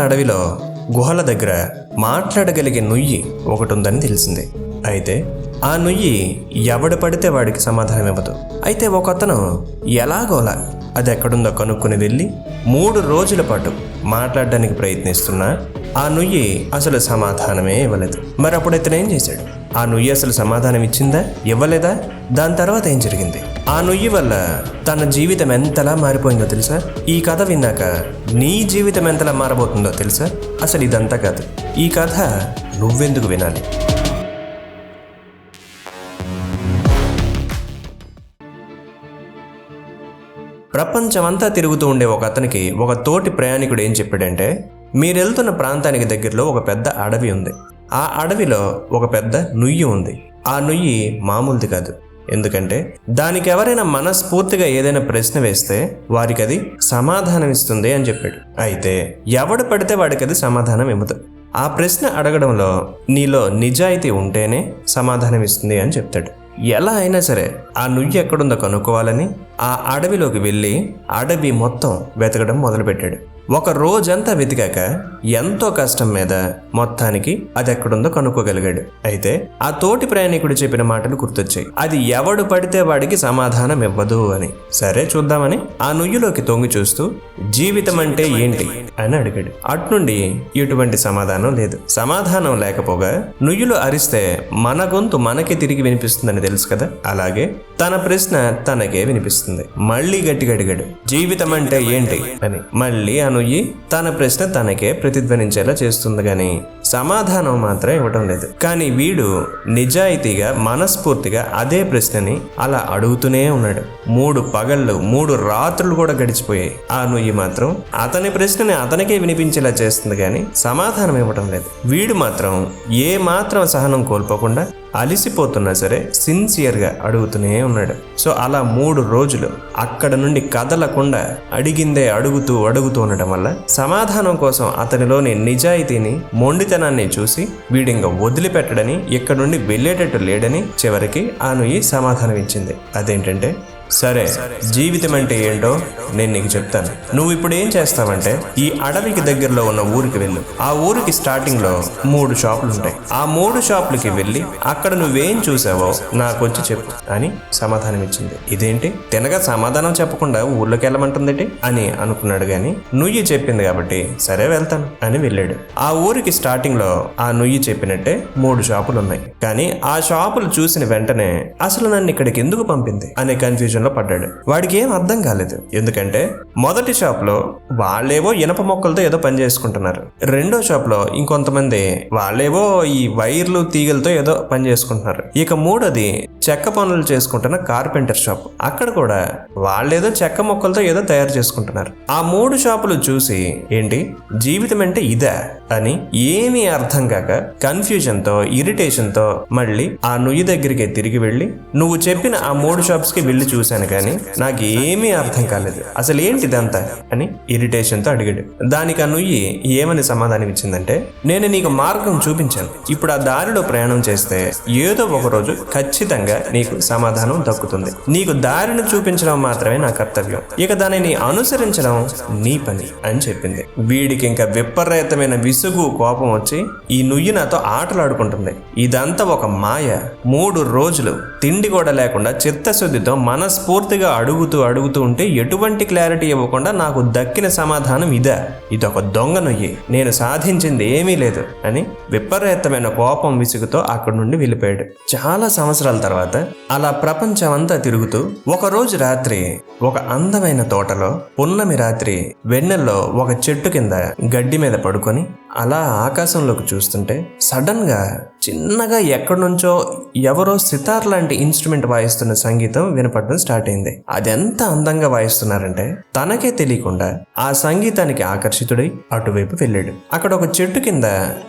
అడవిలో గుహల దగ్గర మాట్లాడగలిగే నుయ్యి ఒకటి ఉందని తెలిసింది. అయితే ఆ నుయ్యి ఎవడు పడితే వాడికి సమాధానం ఇవ్వదు. అయితే ఒక అతను ఎలాగోలా అది ఎక్కడుందో కనుక్కొని వెళ్ళి మూడు రోజుల పాటు మాట్లాడడానికి ప్రయత్నిస్తున్నా ఆ నుయ్యి అసలు సమాధానమే ఇవ్వలేదు. మరి అప్పుడు ఇతను ఏం చేశాడు? ఆ నుయ్యి అసలు సమాధానం ఇచ్చిందా? ఇవ్వలేదా? దాని తర్వాత ఏం జరిగింది? ఆ నుయ్యి వల్ల తన జీవితం ఎంతలా మారిపోయిందో తెలుసా? ఈ కథ విన్నాక నీ జీవితం ఎంతలా మారబోతుందో తెలుసా? అసలు ఇదంతా కాదు. ఈ కథ నువ్వెందుకు వినాలి? ప్రపంచమంతా తిరుగుతూ ఉండే ఒక అతనికి ఒక తోటి ప్రయాణికుడు ఏం చెప్పాడంటే మీరు వెళ్తున్న ప్రాంతానికి దగ్గరలో ఒక పెద్ద అడవి ఉంది. ఆ అడవిలో ఒక పెద్ద నుయ్యి ఉంది. ఆ నుయ్యి మామూలుది కాదు. ఎందుకంటే దానికి ఎవరైనా మనస్ఫూర్తిగా ఏదైనా ప్రశ్న వేస్తే వారికి అది సమాధానం ఇస్తుంది అని చెప్పాడు. అయితే ఎవడు పడితే వాడికి అది సమాధానం ఇవ్వదు ఆ ప్రశ్న అడగడంలో నీలో నిజాయితీ ఉంటేనే సమాధానం ఇస్తుంది అని చెప్తాడు. ఎలా అయినా సరే ఆ నుయ్యి ఎక్కడుందో కనుక్కోవాలని ఆ అడవిలోకి వెళ్ళి అడవి మొత్తం వెతకడం మొదలుపెట్టాడు. ఒక రోజంతా వెతికాక ఎంతో కష్టం మీద మొత్తానికి అది ఎక్కడుందో కనుక్కోగలిగాడు. అయితే ఆ తోటి ప్రయాణికుడు చెప్పిన మాటలు గుర్తొచ్చాయి. అది ఎవడు పడితే వాడికి సమాధానం ఇవ్వదు అని. సరే చూద్దామని ఆ నుయ్యిలోకి తొంగి చూస్తూ జీవితం అంటే ఏంటి? అని అడిగాడు. అట్నుండి ఎటువంటి సమాధానం లేదు. సమాధానం లేకపోగా నుయ్యులు అరిస్తే మన గొంతు మనకే తిరిగి వినిపిస్తుందని తెలుసు కదా? అలాగే తన ప్రశ్న తనకే వినిపిస్తుంది. మళ్ళీ గట్టిగా అడిగాడు జీవితం అంటే ఏంటి? అని. మళ్ళీ అను నుయ్యి తన ప్రశ్న తనకే ప్రతిధ్వనించేలా చేస్తుంది గాని సమాధానం మాత్రం ఇవ్వటం లేదు. కానీ వీడు నిజాయితీగా మనస్ఫూర్తిగా అదే ప్రశ్నని అలా అడుగుతూనే ఉన్నాడు. మూడు పగళ్ళు మూడు రాత్రులు కూడా గడిచిపోయాయి. ఆ నుయ్యి మాత్రం అతని ప్రశ్నని అతనికే వినిపించేలా చేస్తుంది కానీ సమాధానం ఇవ్వటం లేదు. వీడు మాత్రం ఏ మాత్రం సహనం కోల్పోకుండా అలిసిపోతున్నా సరే సిన్సియర్గా అడుగుతూనే ఉన్నాడు. సో అలా మూడు రోజులు అక్కడ నుండి కదలకుండా అడిగిందే అడుగుతూ అడుగుతూ ఉండటం వల్ల సమాధానం కోసం అతనిలోని నిజాయితీని చిన్నతనాన్ని చూసి వీడింగ వదిలిపెట్టడని ఇక్కడ నుండి వెళ్ళేటట్టు లేడని చివరికి ఆనుయి నుయ్యి సమాధానం ఇచ్చింది అదేంటంటే సరే జీవితం అంటే ఏంటో నేను నీకు చెప్తాను. నువ్వు ఇప్పుడు ఏం చేస్తావంటే ఈ అడవికి దగ్గరలో ఉన్న ఊరికి వెళ్ళు. ఆ ఊరికి స్టార్టింగ్లో మూడు షాపులు ఉంటాయి. ఆ మూడు షాపులకి వెళ్ళి అక్కడ నువ్వేం చూసావో నాకు వచ్చి చెప్పు అని సమాధానం ఇచ్చింది. ఇదేంటి? తినగా సమాధానం చెప్పకుండా ఊర్లోకి వెళ్ళమంటుందేంటి? అని అనుకున్నాడు గాని నుయ్యి చెప్పింది కాబట్టి సరే వెళ్తాను అని వెళ్ళాడు. ఆ ఊరికి స్టార్టింగ్లో ఆ నుయ్యి చెప్పినట్టే మూడు షాపులు ఉన్నాయి. కానీ ఆ షాపులు చూసిన వెంటనే అసలు నన్ను ఇక్కడికి ఎందుకు పంపింది? అనే కన్ఫ్యూజన్ కన్ఫ్యూజన్లో పడ్డాడు. వాడికి ఏం అర్థం కాలేదు. ఎందుకంటే మొదటి షాప్లో వాళ్ళేవో ఇనప మొక్కలతో ఏదో పని చేసుకుంటున్నారు. రెండో షాప్లో ఇంకొంతమంది వాళ్ళేవో ఈ వైర్లు తీగలతో ఏదో పని చేసుకుంటున్నారు. ఇక మూడోది చెక్క పనులు చేసుకుంటున్న కార్పెంటర్ షాప్ అక్కడ కూడా వాళ్ళేదో చెక్క మొక్కలతో ఏదో తయారు చేసుకుంటున్నారు. ఆ మూడు షాపులు చూసి ఏంటి? జీవితం అంటే ఇదా? అని ఏమీ అర్థం కాక కన్ఫ్యూజన్తో తో ఇరిటేషన్తో మళ్ళీ ఆ నుయ్యి దగ్గరికి తిరిగి వెళ్ళి నువ్వు చెప్పిన ఆ మూడు షాప్స్కి వెళ్ళి చూశాను కానీ నాకు ఏమీ అర్థం కాలేదు. అసలు ఏంటిదంతా అని ఇరిటేషన్తో అడిగాడు. దానికి ఆ నుయ్యి ఏమని సమాధానం ఇచ్చిందంటే నేను నీకు మార్గం చూపించాను. ఇప్పుడు ఆ దారిలో ప్రయాణం చేస్తే ఏదో ఒక రోజు ఖచ్చితంగా నీకు సమాధానం దక్కుతుంది. నీకు దారిని చూపించడం మాత్రమే నా కర్తవ్యం. ఇక దానిని అనుసరించడం నీ పని అని చెప్పింది. వీడికి ఇంకా విపరీతమైన విసుగు కోపం వచ్చి ఈ నుయ్యి నాతో ఆటలాడుకుంటుంది. ఇదంతా ఒక మాయ. మూడు రోజులు తిండి కూడా లేకుండా చిత్తశుద్ధితో మనస్ఫూర్తిగా అడుగుతూ అడుగుతూ ఉంటే ఎటువంటి క్లారిటీ ఇవ్వకుండా నాకు దక్కిన సమాధానం ఇదా. ఇదొక దొంగ నొయ్యి. నేను సాధించింది ఏమీ లేదు అని విపరీతమైన కోపం విసుగుతో అక్కడి నుండి వెళ్ళిపోయాడు. చాలా సంవత్సరాల తర్వాత అలా ప్రపంచం అంతా తిరుగుతూ ఒకరోజు రాత్రి ఒక అందమైన తోటలో పున్నమి రాత్రి వెన్నెల్లో ఒక చెట్టు కింద గడ్డి మీద పడుకొని అలా ఆకాశంలోకి చూస్తుంటే సడన్గా చిన్నగా ఎక్కడి నుంచో ఎవరో సితార్ లాంటి ఇన్స్ట్రుమెంట్ వాయిస్తున్న సంగీతం వినపడడం స్టార్ట్ అయింది. అది ఎంత అందంగా వాయిస్తున్నారంటే తనకే తెలియకుండా ఆ సంగీతానికి ఆకర్షితుడై అటువైపు వెళ్ళాడు. అక్కడ ఒక చెట్టు కింద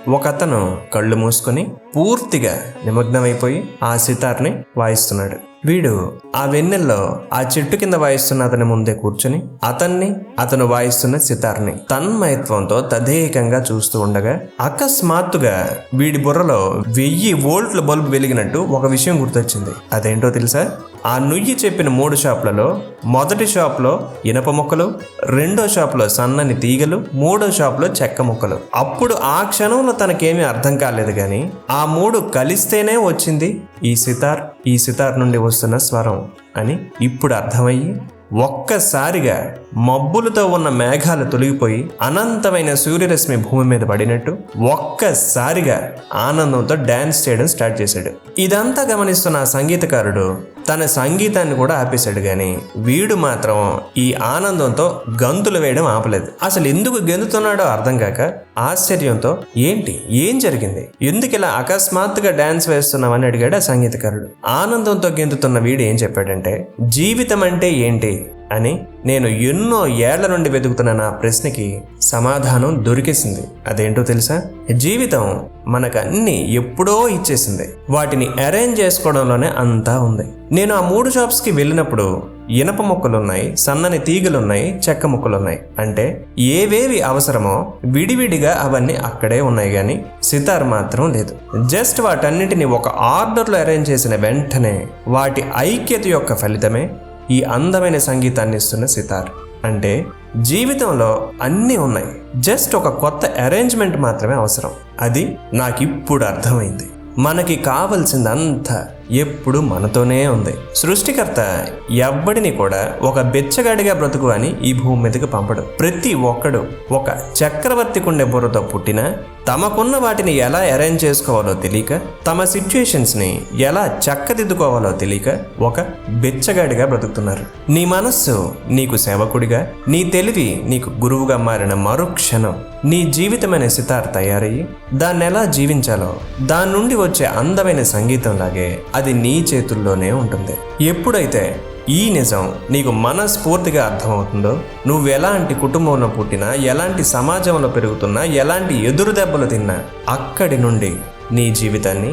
ఒక అతను కళ్ళు మూసుకొని పూర్తిగా నిమగ్నమైపోయి ఆ సితార్ని వాయిస్తున్నాడు. వీడు ఆ వెన్నెల్లో ఆ చెట్టు కింద వాయిస్తున్న అతని ముందే కూర్చుని అతన్ని అతను వాయిస్తున్న సితార్ని తన్మయత్వంతో తదేకంగా చూస్తూ ఉండగా అకస్మాత్తుగా వీడి బుర్రలో వెయ్యి వోల్ట్ల బల్బు వెలిగినట్టు ఒక విషయం గుర్తొచ్చింది. అదేంటో తెలుసా? ఆ నుయ్యి చెప్పిన మూడు షాపులలో మొదటి షాప్లో ఇనప ముక్కలు రెండో షాప్లో సన్నని తీగలు మూడో షాప్లో చెక్క ముక్కలు. అప్పుడు ఆ క్షణంలో తనకేమీ అర్థం కాలేదు కానీ ఆ మూడు కలిస్తేనే వచ్చింది ఈ సితార్ ఈ సితార్ నుండి వస్తున్న స్వరం అని ఇప్పుడు అర్థమయ్యి ఒక్కసారిగా మబ్బులతో ఉన్న మేఘాలు తొలగిపోయి అనంతమైన సూర్యరశ్మి భూమి మీద పడినట్టు ఒక్కసారిగా ఆనందంతో డ్యాన్స్ చేయడం స్టార్ట్ చేశాడు. ఇదంతా గమనిస్తున్న సంగీతకారుడు తన సంగీతాన్ని కూడా ఆపేశాడు కానీ వీడు మాత్రం ఈ ఆనందంతో గంతులు వేయడం ఆపలేదు. అసలు ఎందుకు గెంతుతున్నాడో అర్థం కాక ఆశ్చర్యంతో ఏంటి? ఏం జరిగింది? ఎందుకు ఇలా అకస్మాత్తుగా డ్యాన్స్ వేస్తున్నామని అడిగాడు ఆ సంగీతకారుడు. ఆనందంతో గెంతుతున్న వీడు ఏం చెప్పాడంటే జీవితం అంటే ఏంటి? అని నేను ఎన్నో ఏళ్ళ నుండి వెతుకుతున్న నా ప్రశ్నకి సమాధానం దొరికేసింది. అదేంటో తెలుసా? జీవితం మనకు అన్ని ఎప్పుడో ఇచ్చేసింది. వాటిని అరేంజ్ చేసుకోవడంలోనే అంతా ఉంది. నేను ఆ మూడు షాప్స్కి వెళ్ళినప్పుడు ఇనప మొక్కలున్నాయి సన్నని తీగలున్నాయి చెక్క మొక్కలున్నాయి. అంటే ఏవేవి అవసరమో విడివిడిగా అవన్నీ అక్కడే ఉన్నాయి కానీ సితార్ మాత్రం లేదు. జస్ట్ వాటన్నిటిని ఒక ఆర్డర్లో అరేంజ్ చేసిన వెంటనే వాటి ఐక్యత యొక్క ఫలితమే ఈ అందమైన సంగీతాన్ని ఇస్తున్న సితార్. అంటే జీవితంలో అన్నీ ఉన్నాయి. జస్ట్ ఒక కొత్త అరేంజ్మెంట్ మాత్రమే అవసరం. అది నాకు ఇప్పుడు అర్థమైంది. మనకి కావలసిందంతా ఎప్పుడు మనతోనే ఉంది. సృష్టికర్త ఎవ్వడిని కూడా ఒక బెచ్చగాడిగా బ్రతుకు అని ఈ భూమి మీదకి పంపడు. ప్రతి ఒక్కడు ఒక చక్రవర్తికుండే బుర్రతో పుట్టినా తమకున్న వాటిని ఎలా అరేంజ్ చేసుకోవాలో తెలియక తమ సిచ్యుయేషన్స్ని ఎలా చక్కదిద్దుకోవాలో తెలియక ఒక బెచ్చగాడిగా బ్రతుకుతున్నారు. నీ మనస్సు నీకు సేవకుడిగా నీ తెలివి నీకు గురువుగా మారిన మరుక్షణం నీ జీవితమైన సితార్ తయారయ్యి దాన్ని ఎలా జీవించాలో దాని నుండి వచ్చే అందమైన సంగీతంలాగే అది నీ చేతుల్లోనే ఉంటుంది. ఎప్పుడైతే ఈ నిజం నీకు మనస్ఫూర్తిగా అర్థమవుతుందో నువ్వు ఎలాంటి కుటుంబంలో పుట్టినా ఎలాంటి సమాజంలో పెరుగుతున్నా ఎలాంటి ఎదురు దెబ్బలు తిన్నా అక్కడి నుండి నీ జీవితాన్ని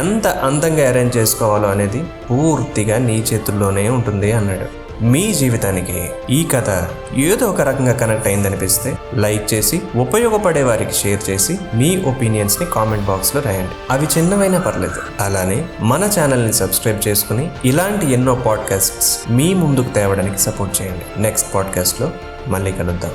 ఎంత అందంగా అరేంజ్ చేసుకోవాలో అనేది పూర్తిగా నీ చేతుల్లోనే ఉంటుంది అన్నాడు. మీ జీవితానికి ఈ కథ ఏదో ఒక రకంగా కనెక్ట్ అయిందనిపిస్తే లైక్ చేసి ఉపయోగపడే వారికి షేర్ చేసి మీ ఒపీనియన్స్ని కామెంట్ బాక్స్లో రాయండి. అవి చిన్నవైనా పర్లేదు. అలానే మన ఛానల్ని సబ్స్క్రైబ్ చేసుకుని ఇలాంటి ఎన్నో పాడ్కాస్ట్స్ మీ ముందుకు తేవడానికి సపోర్ట్ చేయండి. నెక్స్ట్ పాడ్కాస్ట్లో మళ్ళీ కలుద్దాం.